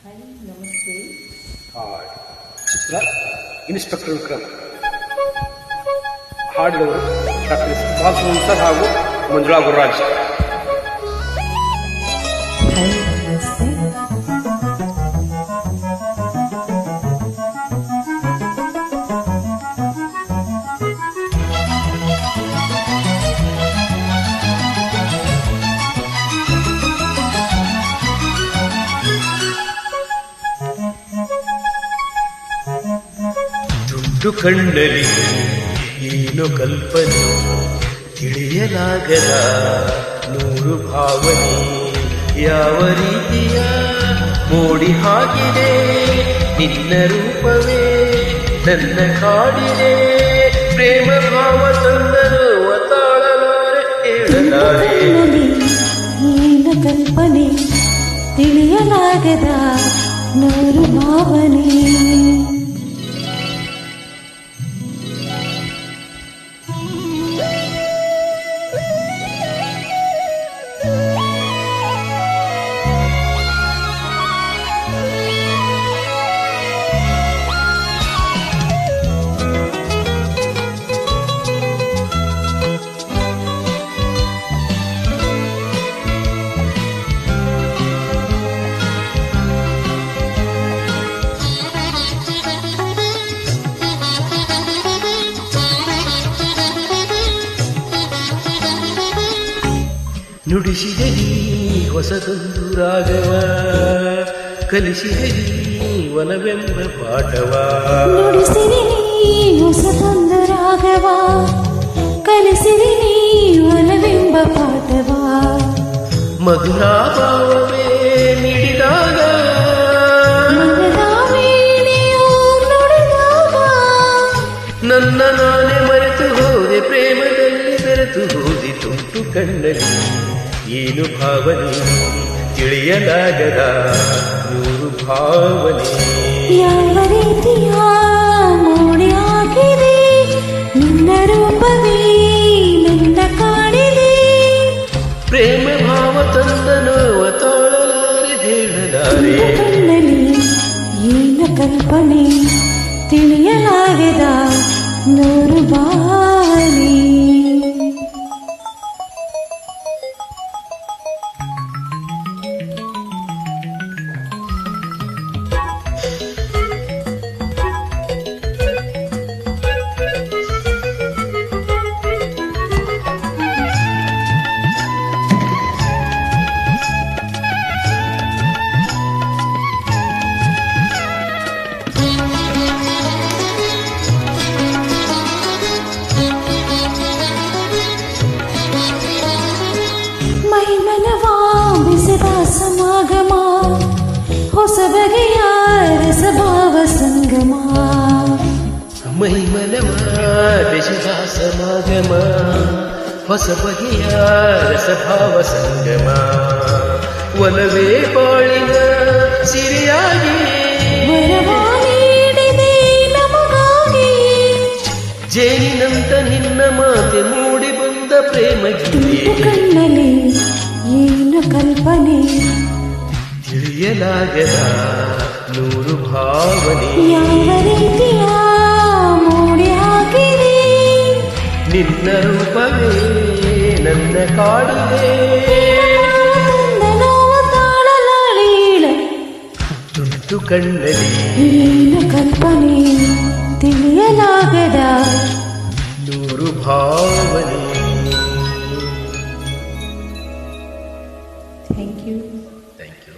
Hi ನಮಸ್ತೆ hi. ಚಿತ್ರ inspector Vikram ಹಾಡಿದವರು doctor Subhash sir ಹಾಗೂ ಮಂಜುಳಾ ಗುರುರಾಜ್ ದುಡ್ಡು ಕಣ್ಣಲಿ ಏನು ಕಲ್ಪನೆ ತಿಳಿಯಲಾಗದ ನೂರು ಭಾವನೆ. ಯಾವ ರೀತಿಯ ಮೋಡಿ ಹಾಕಿದೆ ನಿನ್ನ ರೂಪವೇ ನನ್ನ ಕಾಡಿದೆ. ಪ್ರೇಮ ಭಾವ ತಂದರು ತಾಳಲಾರೆ ಕಲ್ಪನೆ ತಿಳಿಯಲಾಗದ ನೂರು ಭಾವನೆ. ನುಡಿಸಿದೆ ನೀ ಹೊಸದೊಂದು ರಾಗವ ಕಲಿಸಿದೆ ನೀ ಒಲವೆಂಬ ಪಾಠವ. ನುಡಿಸಿದೆ ನೀ ಹೊಸದೊಂದು ರಾಗವ ಕಲಿಸಿದೆ ನೀ ಒಲವೆಂಬ ಪಾಠವ. ಮಧುರ ಭಾವವೇ ನೀಡಿದಾಗ ನನ್ನ ನಾನೇ ಮರೆತು ಹೋದೆ ಪ್ರೇಮದಲ್ಲಿ ಬೆರೆತು ಹೋದಿ ತುಂಟು ಕಣ್ಣಲ್ಲಿ. ಏನು ಭಾವನೆ? ತಿಳಿಯಲಾಗದ ನೂರು ಭಾವನೆ. ಯಾವ ರೀತಿಯ ಮೋಡಿ ಆಗಿದೆ? ನಿನ್ನ ರೂಪವೇ ನನ್ನ ಕಾಡಿದೆ. ಪ್ರೇಮ ಭಾವ ತಂದನು ತಾಳಲಾರೆ ಹೇಳಲಾರೆ. ಕಣ್ಣಲ್ಲಿ ಏನು ಕಲ್ಪನೆ ತಿಳಿಯಲಾಗದ ನೂರು ಬಾರಿ ಹೊಸ ಬಗೆಯ ರಸಭಾವ ಸಂಗಮ ಮೈಮನವ ಬೆಸದ ಸಮಾಗಮ ಹೊಸ ಬಗೆಯ ರಸಭಾವ ಸಂಗಮ ಒಲವೇ ಬಾಳಿನ ಸಿರಿಯಾಗಿ ವರವ ನೀಡಿದೆ ನಮಗಾಗಿ ಜೇನಿನಂತ ನಿನ್ನ ಮಾತೆ ಮೂಡಿ ಬಂದ ಪ್ರೇಮ ತುಂಟು ಗೀತೆ ಕಣ್ಣಲ್ಲಿ ಏನು ಕಲ್ಪನೆ ತಿಳಿಯಲಾಗದ ನೂರು ಭಾವನೆ ನಿನ್ನ ರೂಪವೇ ನನ್ನ ಕಾಡಿದೆ ತುಂಟು ಕಣ್ಣಲ್ಲಿ ಕಲ್ಪನೆ ತಿಳಿಯಲಾಗದ ನೂರು ಭಾವನೆ Thank you. Thank you.